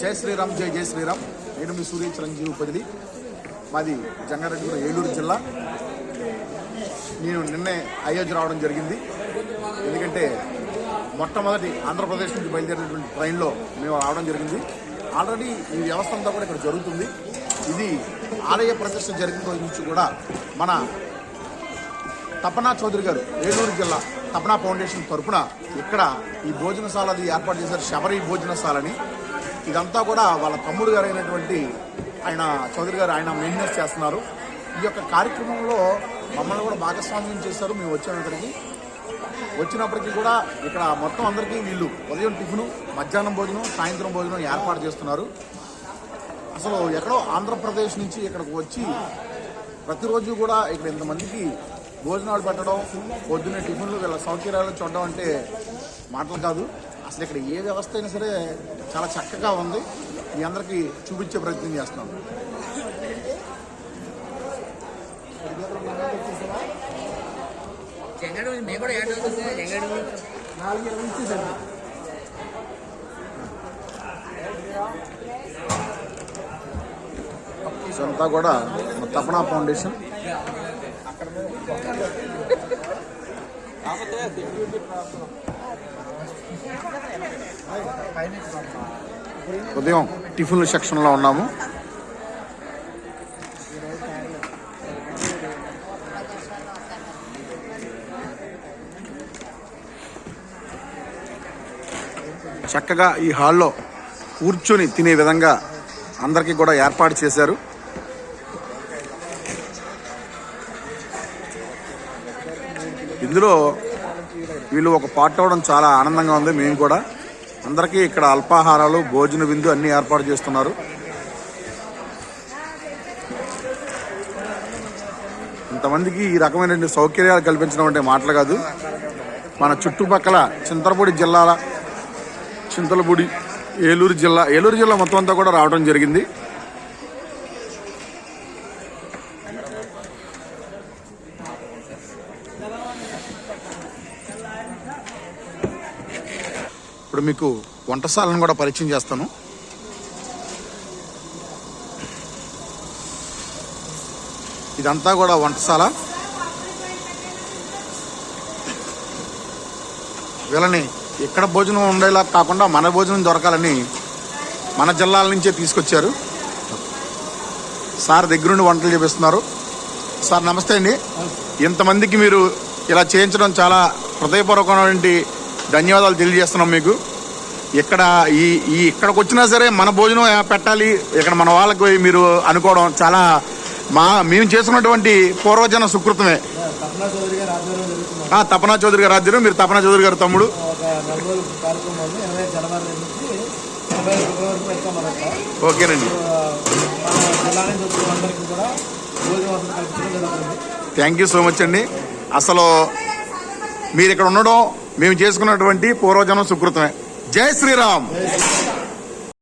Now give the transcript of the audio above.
జై శ్రీరామ్ జై జై శ్రీరామ్. నేను మీ సూర్య చిరంజీవి పదిలి మాది జంగారెడ్డిగూడ ఏలూరు జిల్లా. నేను నిన్నే అయోధ్య రావడం జరిగింది. ఎందుకంటే మొట్టమొదటి ఆంధ్రప్రదేశ్ నుంచి బయలుదేరినటువంటి ట్రైన్లో మేము రావడం జరిగింది. ఆల్రెడీ ఈ వ్యవస్థ అంతా కూడా ఇక్కడ జరుగుతుంది. ఇది ఆలయ ప్రతిష్ట జరిగిన రోజు నుంచి కూడా మన తపనా చౌదరి గారు ఏలూరు జిల్లా తపనా ఫౌండేషన్ తరఫున ఇక్కడ ఈ భోజనశాలది ఏర్పాటు చేశారు శబరి భోజనశాలని. ఇదంతా కూడా వాళ్ళ తమ్ముడు గారు అయినటువంటి ఆయన చౌదరి గారు ఆయన మెయింటెనెన్స్ చేస్తున్నారు. ఈ యొక్క కార్యక్రమంలో మమ్మల్ని కూడా భాగస్వామ్యం చేశారు మేము వచ్చినప్పటికీ వచ్చినప్పటికీ కూడా ఇక్కడ మొత్తం అందరికీ వీళ్ళు ఉదయం టిఫిను మధ్యాహ్నం భోజనం సాయంత్రం భోజనం ఏర్పాటు చేస్తున్నారు. అసలు ఎక్కడో ఆంధ్రప్రదేశ్ నుంచి ఇక్కడికి వచ్చి ప్రతిరోజు కూడా ఇక్కడ ఇంతమందికి భోజనాలు పెట్టడం పొద్దున్నే టిఫిన్లు వీళ్ళ సౌకర్యాలు చూడడం అంటే మాటలు కాదు. అసలు ఇక్కడ ఏ వ్యవస్థ అయినా సరే చాలా చక్కగా ఉంది. మీ అందరికీ చూపించే ప్రయత్నం చేస్తున్నాం. ఇదంతా కూడా తపనా ఫౌండేషన్. ఉదయం టిఫిన్ల సెక్షన్లో ఉన్నాము. చక్కగా ఈ హాల్లో కూర్చొని తినే విధంగా అందరికీ కూడా ఏర్పాటు చేశారు. ఇందులో వీళ్ళు ఒక పార్ట్ అవడం చాలా ఆనందంగా ఉంది మేము కూడా. అందరికీ ఇక్కడ అల్పాహారాలు భోజన విందు అన్ని ఏర్పాటు చేస్తున్నారు. ఇంతమందికి ఈ రకమైన సౌకర్యాలు కల్పించడం అంటే మాటలు కాదు. మన చుట్టుపక్కల చింతలపూడి జిల్లాల చింతలపూడి ఏలూరు జిల్లా ఏలూరు జిల్లా మొత్తం అంతా కూడా రావడం జరిగింది. ఇప్పుడు మీకు వంటశాలను కూడా పరిచయం చేస్తాను. ఇదంతా కూడా వంటశాల. వీళ్ళని ఇక్కడ భోజనం ఉండేలా కాకుండా మన భోజనం దొరకాలని మన జిల్లాల నుంచే తీసుకొచ్చారు. సార్ దగ్గరుండి వంటలు చేపిస్తున్నారు. సార్ నమస్తే అండి. ఇంతమందికి మీరు ఇలా చేయించడం చాలా హృదయపూర్వకమైనటువంటి ధన్యవాదాలు తెలియజేస్తున్నాం మీకు. ఇక్కడ ఈ ఈ ఇక్కడికి వచ్చినా సరే మన భోజనం పెట్టాలి ఇక్కడ మన వాళ్ళకి మీరు అనుకోవడం చాలా మా మేము చేసుకున్నటువంటి పూర్వజన సుకృతమే. తపనా చౌదరి ఆ, చౌదరి గారు ఆధ్వర్యం మీరు తపనా చౌదరి గారు తమ్ముడు. ఓకేనండి. థ్యాంక్ యూ సో మచ్ అండి. అసలు మీరు ఇక్కడ ఉండడం మేము చేసుకున్నటువంటి పూర్వజనం సుకృతమే. జై శ్రీరామ్.